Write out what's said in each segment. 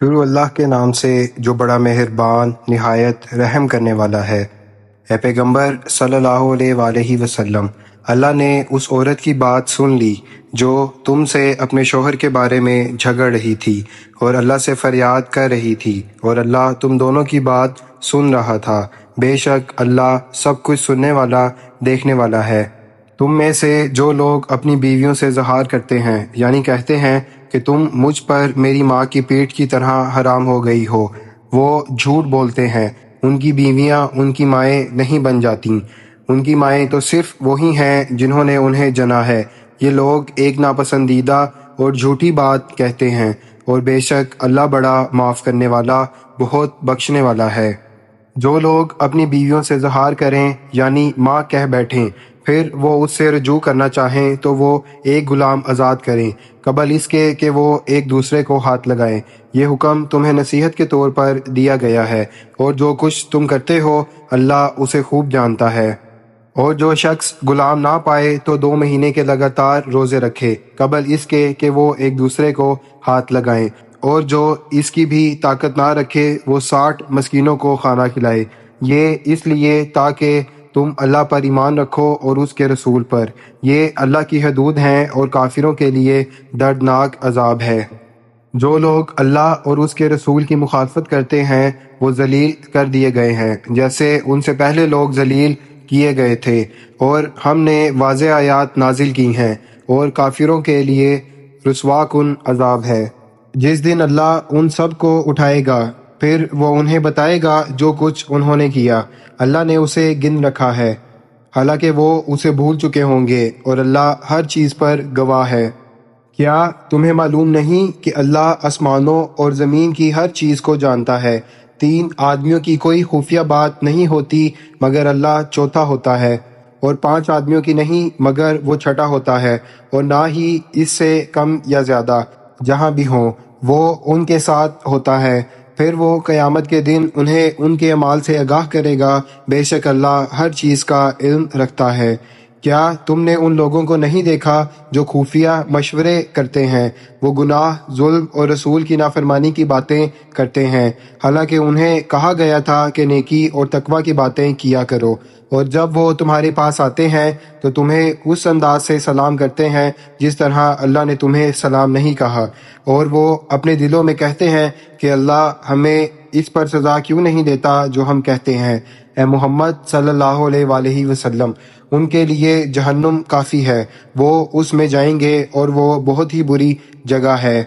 شروع اللہ کے نام سے جو بڑا مہربان، نہایت رحم کرنے والا ہے۔ اے پیغمبر صلی اللہ علیہ وآلہ وسلم، اللہ نے اس عورت کی بات سن لی جو تم سے اپنے شوہر کے بارے میں جھگڑ رہی تھی اور اللہ سے فریاد کر رہی تھی اور اللہ تم دونوں کی بات سن رہا تھا۔ بے شک اللہ سب کچھ سننے والا، دیکھنے والا ہے۔ تم میں سے جو لوگ اپنی بیویوں سے اظہار کرتے ہیں یعنی کہتے ہیں کہ تم مجھ پر میری ماں کی پیٹ کی طرح حرام ہو گئی ہو۔ وہ جھوٹ بولتے ہیں۔ ان کی بیویاں ان کی مائیں نہیں بن جاتیں۔ ان کی مائیں تو صرف وہی ہیں جنہوں نے انہیں جنا ہے۔ یہ لوگ ایک ناپسندیدہ اور جھوٹی بات کہتے ہیں اور بے شک اللہ بڑا معاف کرنے والا، بہت بخشنے والا ہے۔ جو لوگ اپنی بیویوں سے اظہار کریں یعنی ماں کہہ بیٹھیں پھر وہ اس سے رجوع کرنا چاہیں تو وہ ایک غلام آزاد کریں۔ قبل اس کے کہ وہ ایک دوسرے کو ہاتھ لگائیں۔ یہ حکم تمہیں نصیحت کے طور پر دیا گیا ہے۔ اور جو کچھ تم کرتے ہو، اللہ اسے خوب جانتا ہے۔ اور جو شخص غلام نہ پائے تو دو مہینے کے لگاتار روزے رکھے۔ قبل اس کے کہ وہ ایک دوسرے کو ہاتھ لگائیں۔ اور جو اس کی بھی طاقت نہ رکھے، وہ ساٹھ مسکینوں کو کھانا کھلائے۔ یہ اس لیے تاکہ تم اللہ پر ایمان رکھو اور اس کے رسول پر۔ یہ اللہ کی حدود ہیں اور کافروں کے لیے دردناک عذاب ہے۔ جو لوگ اللہ اور اس کے رسول کی مخالفت کرتے ہیں، وہ ذلیل کر دیے گئے ہیں۔ جیسے ان سے پہلے لوگ ذلیل کیے گئے تھے، اور ہم نے واضح آیات نازل کی ہیں۔ اور کافروں کے لیے رسوا کن عذاب ہے۔ جس دن اللہ ان سب کو اٹھائے گا پھر وہ انہیں بتائے گا جو کچھ انہوں نے کیا۔ اللہ نے اسے گن رکھا ہے۔ حالانکہ وہ اسے بھول چکے ہوں گے اور اللہ ہر چیز پر گواہ ہے۔ کیا تمہیں معلوم نہیں کہ اللہ آسمانوں اور زمین کی ہر چیز کو جانتا ہے؟ تین آدمیوں کی کوئی خفیہ بات نہیں ہوتی مگر اللہ چوتھا ہوتا ہے۔ اور پانچ آدمیوں کی نہیں مگر وہ چھٹا ہوتا ہے۔ اور نہ ہی اس سے کم یا زیادہ۔ جہاں بھی ہوں، وہ ان کے ساتھ ہوتا ہے۔ پھر وہ قیامت کے دن انہیں ان کے اعمال سے آگاہ کرے گا۔ بے شک اللہ ہر چیز کا علم رکھتا ہے۔ کیا تم نے ان لوگوں کو نہیں دیکھا جو خفیہ مشورے کرتے ہیں؟ وہ گناہ، ظلم اور رسول کی نافرمانی کی باتیں کرتے ہیں۔ حالانکہ انہیں کہا گیا تھا کہ نیکی اور تقوی کی باتیں کیا کرو۔ اور جب وہ تمہارے پاس آتے ہیں تو تمہیں اس انداز سے سلام کرتے ہیں جس طرح اللہ نے تمہیں سلام نہیں کہا۔ اور وہ اپنے دلوں میں کہتے ہیں کہ اللہ ہمیں اس پر سزا کیوں نہیں دیتا جو ہم کہتے ہیں؟ اے محمد صلی اللہ علیہ وآلہ وسلم ان کے لیے جہنم کافی ہے۔ وہ اس میں جائیں گے اور وہ بہت ہی بری جگہ ہے۔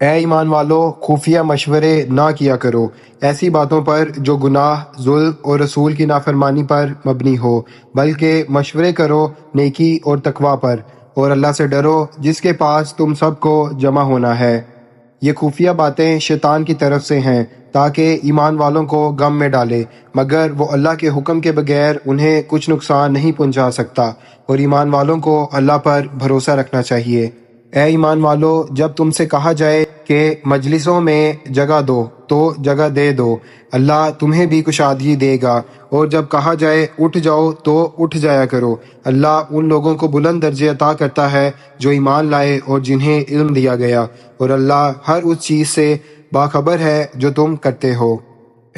اے ایمان والو، خفیہ مشورے نہ کیا کرو۔ ایسی باتوں پر جو گناہ، ظلم اور رسول کی نافرمانی پر مبنی ہو، بلکہ مشورے کرو نیکی اور تقوا پر۔ اور اللہ سے ڈرو، جس کے پاس تم سب کو جمع ہونا ہے۔ یہ خفیہ باتیں شیطان کی طرف سے ہیں تاکہ ایمان والوں کو غم میں ڈالے، مگر وہ اللہ کے حکم کے بغیر انہیں کچھ نقصان نہیں پہنچا سکتا اور ایمان والوں کو اللہ پر بھروسہ رکھنا چاہیے۔ اے ایمان والو، جب تم سے کہا جائے کہ مجلسوں میں جگہ دو، تو جگہ دے دو۔ اللہ تمہیں بھی کشادگی دے گا۔ اور جب کہا جائے اٹھ جاؤ، تو اٹھ جایا کرو۔ اللہ ان لوگوں کو بلند درجے عطا کرتا ہے جو ایمان لائے اور جنہیں علم دیا گیا۔ اور اللہ ہر اس چیز سے باخبر ہے جو تم کرتے ہو۔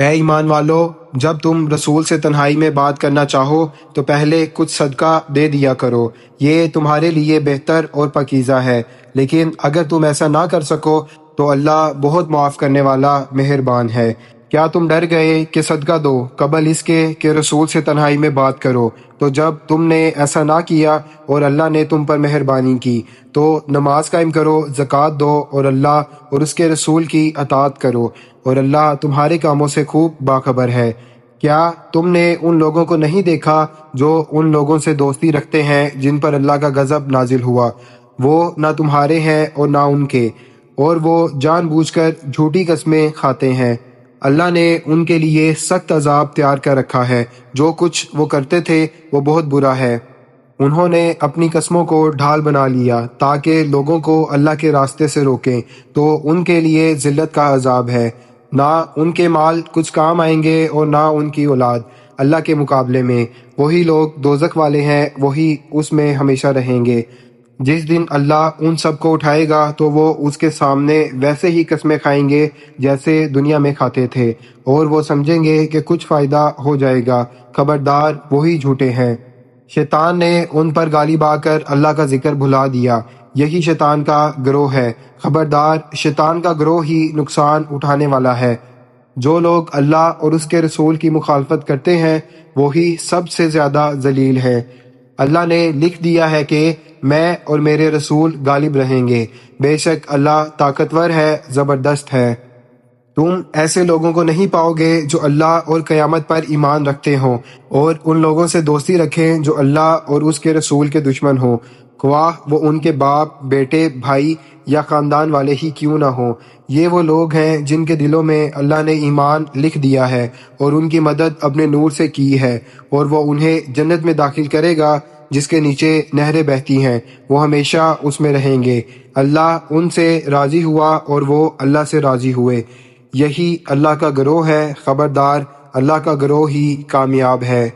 اے ایمان والو، جب تم رسول سے تنہائی میں بات کرنا چاہو، تو پہلے کچھ صدقہ دے دیا کرو۔ یہ تمہارے لیے بہتر اور پکیزہ ہے۔ لیکن اگر تم ایسا نہ کر سکو، تو اللہ بہت معاف کرنے والا مہربان ہے۔ کیا تم ڈر گئے کہ صدقہ دو؟ قبل اس کے کہ رسول سے تنہائی میں بات کرو۔ تو جب تم نے ایسا نہ کیا اور اللہ نے تم پر مہربانی کی، تو نماز قائم کرو، زکوٰۃ دو اور اللہ اور اس کے رسول کی اطاعت کرو۔ اور اللہ تمہارے کاموں سے خوب باخبر ہے۔ کیا تم نے ان لوگوں کو نہیں دیکھا جو ان لوگوں سے دوستی رکھتے ہیں جن پر اللہ کا غضب نازل ہوا؟ وہ نہ تمہارے ہیں اور نہ ان کے۔ اور وہ جان بوجھ کر جھوٹی قسمیں کھاتے ہیں۔ اللہ نے ان کے لیے سخت عذاب تیار کر رکھا ہے۔ جو کچھ وہ کرتے تھے، وہ بہت برا ہے۔ انہوں نے اپنی قسموں کو ڈھال بنا لیا تاکہ لوگوں کو اللہ کے راستے سے روکیں۔ تو ان کے لیے ذلت کا عذاب ہے۔ نہ ان کے مال کچھ کام آئیں گے اور نہ ان کی اولاد۔ اللہ کے مقابلے میں وہی لوگ دوزک والے ہیں، وہی اس میں ہمیشہ رہیں گے۔ جس دن اللہ ان سب کو اٹھائے گا تو وہ اس کے سامنے ویسے ہی قسمیں کھائیں گے جیسے دنیا میں کھاتے تھے، اور وہ سمجھیں گے کہ کچھ فائدہ ہو جائے گا۔ خبردار، وہی جھوٹے ہیں۔ شیطان نے ان پر غالب آ کر اللہ کا ذکر بھلا دیا۔ یہی شیطان کا گروہ ہے۔ خبردار، شیطان کا گروہ ہی نقصان اٹھانے والا ہے۔ جو لوگ اللہ اور اس کے رسول کی مخالفت کرتے ہیں، وہی سب سے زیادہ ذلیل ہے اللہ نے لکھ دیا ہے کہ میں اور میرے رسول غالب رہیں گے۔ بے شک اللہ طاقتور ہے، زبردست ہے۔ تم ایسے لوگوں کو نہیں پاؤ گے جو اللہ اور قیامت پر ایمان رکھتے ہوں، اور ان لوگوں سے دوستی رکھیں جو اللہ اور اس کے رسول کے دشمن ہوں۔ خواہ وہ ان کے باپ، بیٹے، بھائی یا خاندان والے ہی کیوں نہ ہوں۔ یہ وہ لوگ ہیں جن کے دلوں میں اللہ نے ایمان لکھ دیا ہے اور ان کی مدد اپنے نور سے کی ہے اور وہ انہیں جنت میں داخل کرے گا جس کے نیچے نہریں بہتی ہیں۔ وہ ہمیشہ اس میں رہیں گے۔ اللہ ان سے راضی ہوا اور وہ اللہ سے راضی ہوئے۔ یہی اللہ کا گروہ ہے۔ خبردار، اللہ کا گروہ ہی کامیاب ہے۔